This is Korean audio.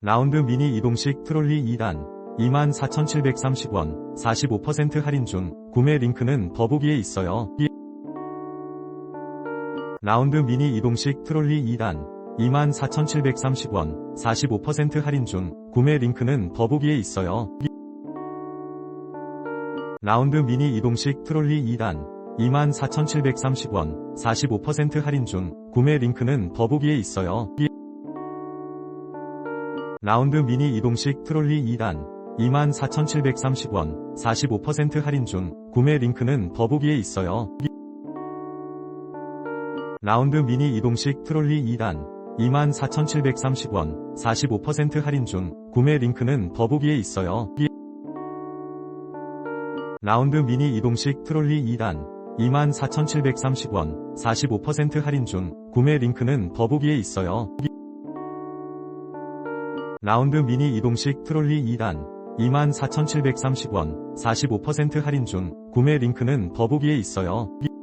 라운드 미니 이동식 트롤리 2단 24,730원 45% 할인 중 구매 링크는 더보기에 있어요. 이- 라운드 미니 이동식 트롤리 2단 24,730원 45% 할인 중 구매 링크는 더보기에 있어요. 이- 라운드 미니 이동식 트롤리 2단 24,730원 45% 할인 중 구매 링크는 더보기에 있어요. 이- 라운드 미니 이동식 트롤리 2단 24,730원 45% 할인 중 구매 링크는 더보기에 있어요. 이- 라운드 미니 이동식 트롤리 2단 24,730원 45% 할인 중 구매 링크는 더보기에 있어요. 이- 라운드 미니 이동식 트롤리 2단 24,730원 45% 할인 중 구매 링크는 더보기에 있어요. 이- 라운드 미니 이동식 트롤리 2단 24,730원 45% 할인 중 구매 링크는 더보기에 있어요. 이-